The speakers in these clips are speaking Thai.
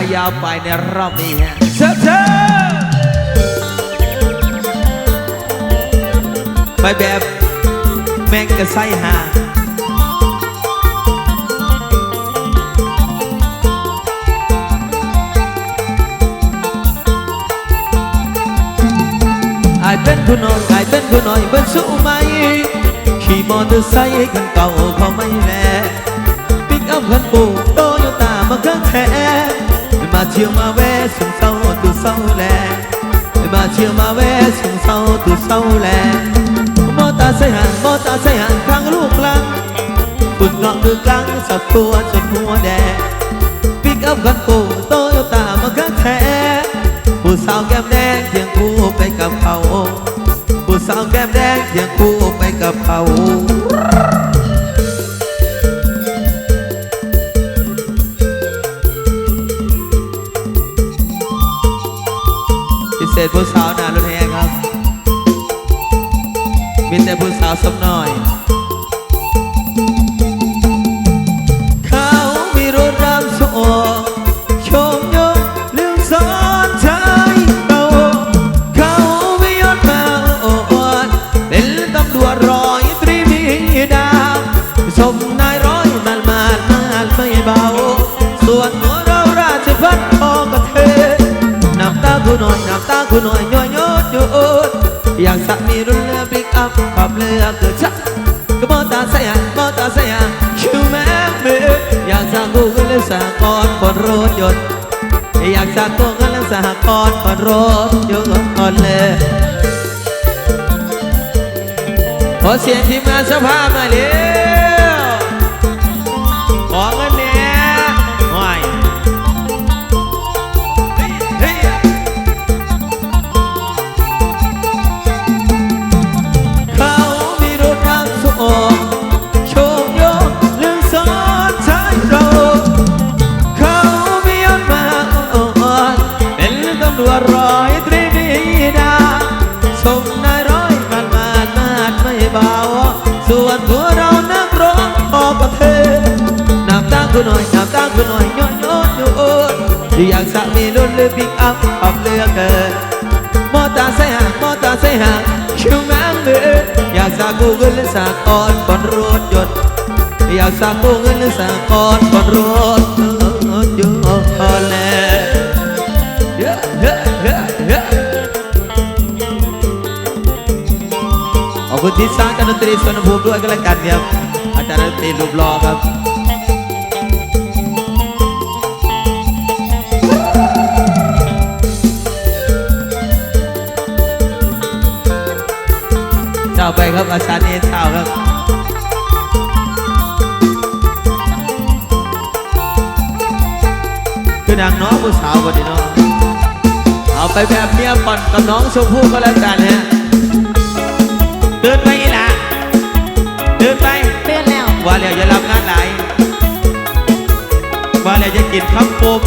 ายาวไปในรอบนี้ฮะเชิญเชิญไปแบบแมงกระไซหาอเป็นผู้น้อยไอเป็นผู้น้อยเบิ้สู้ไหมขี่มอเตอร์ไซค์คันเก่าพอไม่แลปิกอัพคันปู มาเที่ยวมาแวะส่งเศร้าตุเศร้าแลมาเที่ยวมาแวะส่งเศร้าตุเศร้าแลมอเตอร์ไซค์ห่างมอเตอร์ไซค์ห่างข้างลูกหลังฝุ่นเงาะมือกลางสับตัวจนหัวแดงปิกอัพคันปูโตโยต้ามาข้างแท้ผู้สาวแก้มแดงเคียงคู่ไปกับเขาผู้สาวแก้มแดงเคียงคู่ไปกับเขา แต่ผู้สาวหน้ารถแห่ครับ มีแต่ผู้สาวสมน้อย น่อยน้ำตากูหน่อยย้อยยดยดอยากสักมีรุ่นเรือปิกอัพขับเรือเกิดชักก็มอตาเสียมอตาเสียชิวแม่มืออยากสร้างกูก็เลยสร้างกอนบนรถยนต์อยากสร้างกูก็เลยสร้างกอนบนรถยนต์เลยขอเสียงทีมงานสภาพหน่อยเร็วากกู้เงินสากอนบนรถยนต์อยากสากกู้เงินสากอนบนรถยนต์แลเฮ้เฮ้เฮ้เฮ้ขอบคุณที่สร้างการดนตรีสวนบูมด้วยกันแล้วกันครับอาจารย์ดนตรีรูปหล่อครับ ไปครับอาจารย์เอเช้าครับคือนางน้องผู้สาวคนนี้เนาะเอาไปแบบเมียป่อนกับน้องชมพู่ก็แล้วกันฮะเดินไปอีหละเดินไปเตือนแล้วว่าแล้วอย่ารับงานหลายว่าแล้วจะกินข้าวปุบ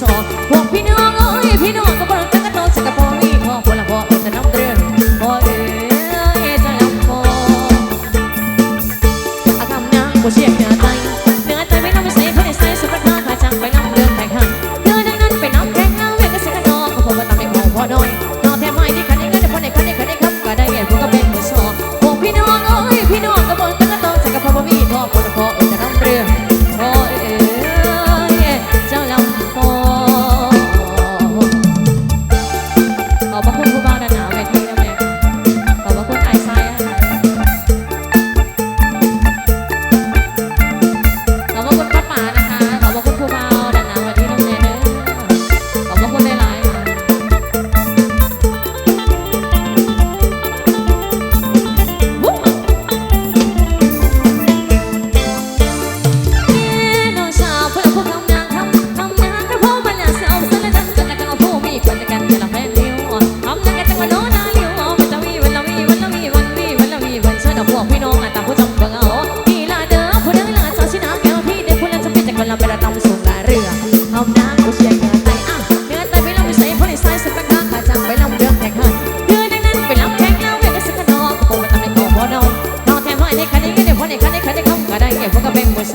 สอพวกพี่น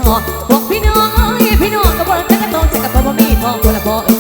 พวกพี่น้องพี่น้องก็เบิ่งแต่กระตงแต่กระตงบ่มีทองคนละบ่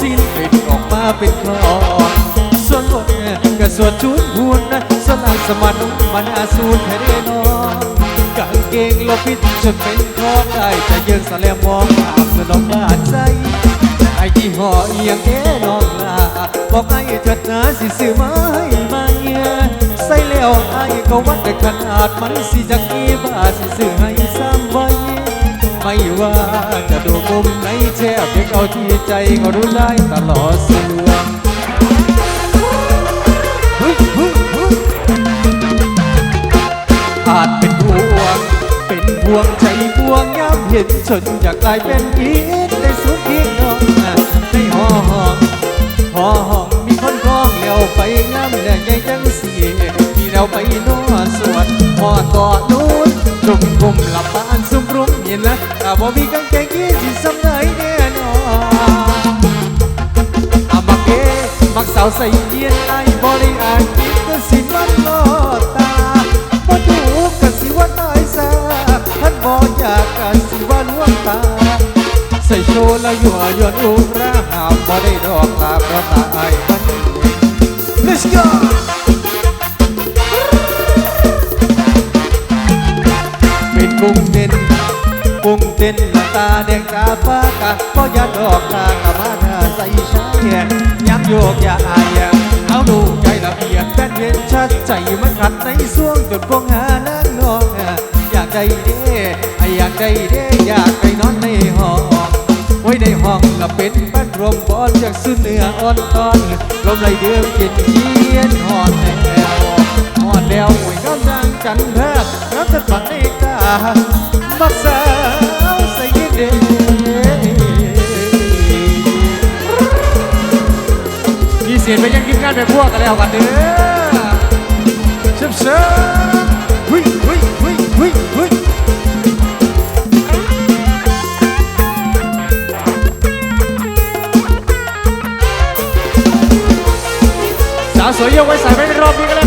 สิ้นปิดออกมาเป็นคลอนส่วนบนก็สวดชุดหุ่นสลายสมานนุ่มมันอาสูรแท้แน่นอนกางเกงลบพิษจนเป็นคอได้แต่ยังสแลมมองภาพเธอน้องบาดใจไอ้ที่ห่อเอียงแก่น้องลาบอกไอ้เถิดนะสิซื้อมาให้ไหมใส่แล้วไอ้ก็วัดได้ขนาดมันสิจักกี่บาทสิซื้อให้ ไม่ว่า จะดูมุมไหนแทบเพียงเอาที่ใจก็รู้ได้ตลอดสื่อาจเป็นห่วง เป็นห่วงใจห่วงย้ำเห็นชนอยากกลายเป็นอีกในสุดที่นอนในห้องหอห้องมีคนคล้องแล้วไปงามแดงใหญ่จังเสียมีแล้วไปนอนสวดหอต่อนู้นจุ่มกุมหลับบ้า เห็นนะแต่บ่มีกางเกงยีนสิสำไหนแน่นอนอามักเอมักสาวใส่เยียนไอ้บริอานกินก็สิมันลอดตาบ่ดูกก็สิว่าตายซะท่านบ่อยากก็สิว่าลวงตา ใส่โชว์แล้วยั่วยวนอุราหามบ่ได้ดอกลาเพราะตาไอ้มัน Let's go เป็นกุ้งเต้น เต้นหน้าตาแดงตาฟ้ากะก็ยัดดอกตากะมาหน้าใส่ชายยักโยกอย่าอายเอาดูใจละเอียดแป้นเย็นชัดใจมันขัดในส่วงจนพวงหานั่งนองอยากได้เด้อยากได้เด้อยากได้นอนในห้องไว้ในห้องละเป็นบ้านรวมบอลจากสุดเหนืออ่อนตอนลมไหลเดือมกินเยียนหอนแนวหอดแล้วหวยกำลังกันแพทย์รับจะฝันในกาบักสาวใส่ยิน เดมีเสียงไปยังกินงานไปพวกกันแล้วกันเด้อเชิบเชิบเฮ้ยเฮ้ยเฮ้ยเฮ้ยเฮ้ยสาวสวยยกไว้ใส่ไว้ในรอบนี้กัน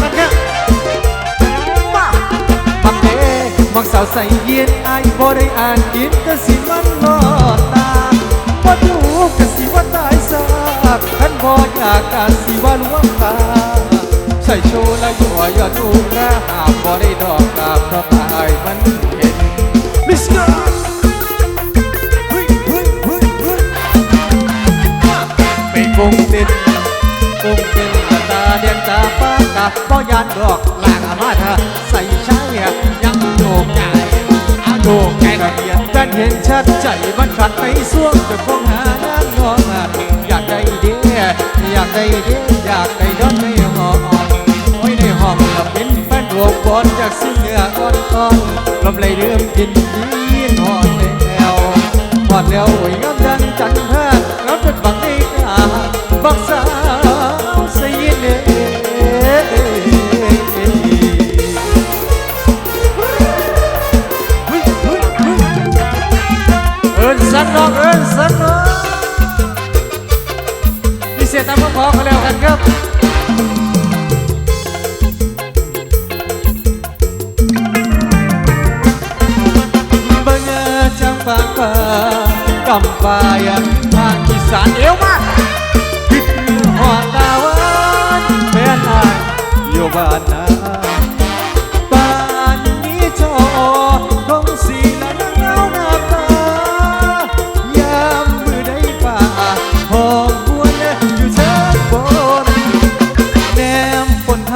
าวใส่เย็นไอ้บ่ได้อ่านกินก็สิมันลอดตาบ่ดูก็สิว่าตายซากคันบ่อยากก็สิว่าลวงตา ใส่โชว์และยั่วยอดอูระหามบ่ได้ดอกตาเพราะตายมันเห็น Let's go เฮ้ยเฮ้ยเฮ้ยเฮ้ยเป็นกงเต้นคงเป็นตาเดียนตาปากาบ่ยานดอก ขัดไปส่วงจนคงหาน้านองอยากได้เดียอยากได้เดียอยากได้ดอนในห้องโอ้ยในห้องกับเป็นแฟนดวงบอลจากสิ้นเนื้ออ่อนตอนลมไหลเรื่มกินยีนหอนแล้วหอนแล้วโอ้ยงามดังจันทร์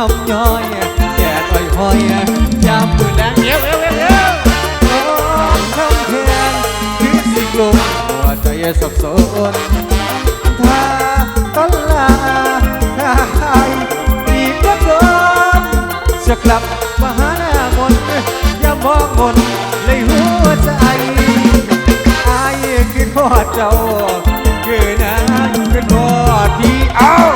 ฝนทำย้อยแดดอ่อยหอยยามมือแรงเอวเอวเอวเอวร้องคำเพลงคือสิกลุ่มหัวใจสับสนถ้าต้นลาถ้าหายอีกก็โดนจะกลับมาหาหน้ามนอย่ามองมนเลยหัวใจอายคือพ่อเจ้าคือนะคือพ่อที่เอา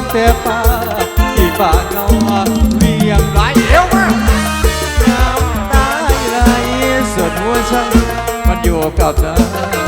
งแป่ที่ป่เงาเวียงไหเอวมาน้ำตาไหส่วหัวฉัมันอยู่กับเธอ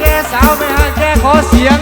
แกสาวไม่หาแกขอเสียง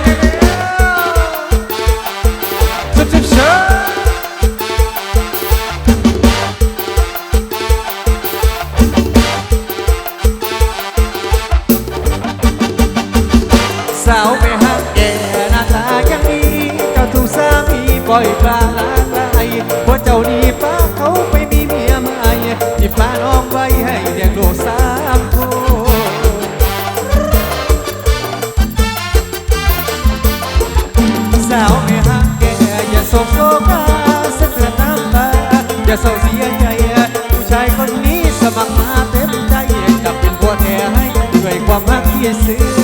y ese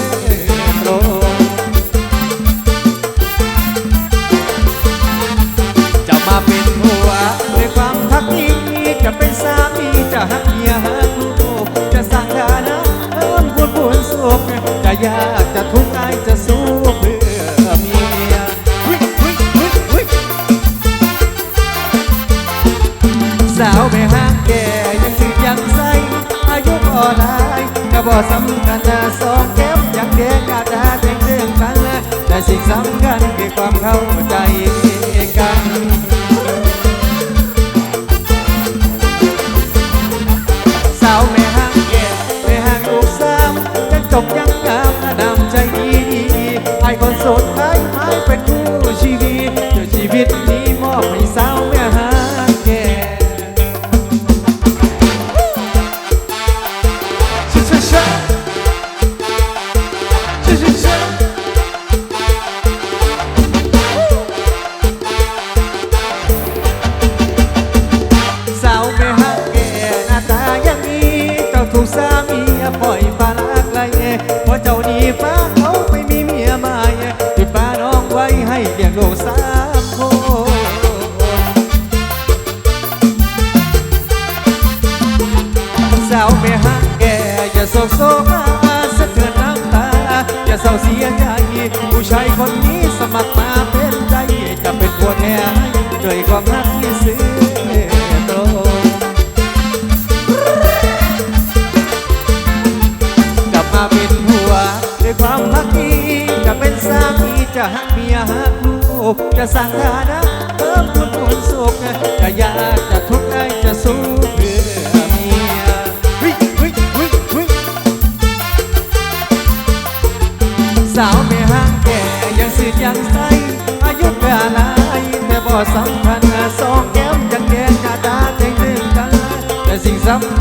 ความรักที่ซื่อตรงกลับมาเป็นหัวด้วยความรักนี้จะเป็นสามีจะหักเมียหักลูกจะสร้างฐานะเพิ่มคุณควรสุขจะยากจะทุกข์ได้จะสู้เพื่อมีสาวไม่ห่างแก่ยังสิยังใสอายุแก่ไหนแต่บ่สำ up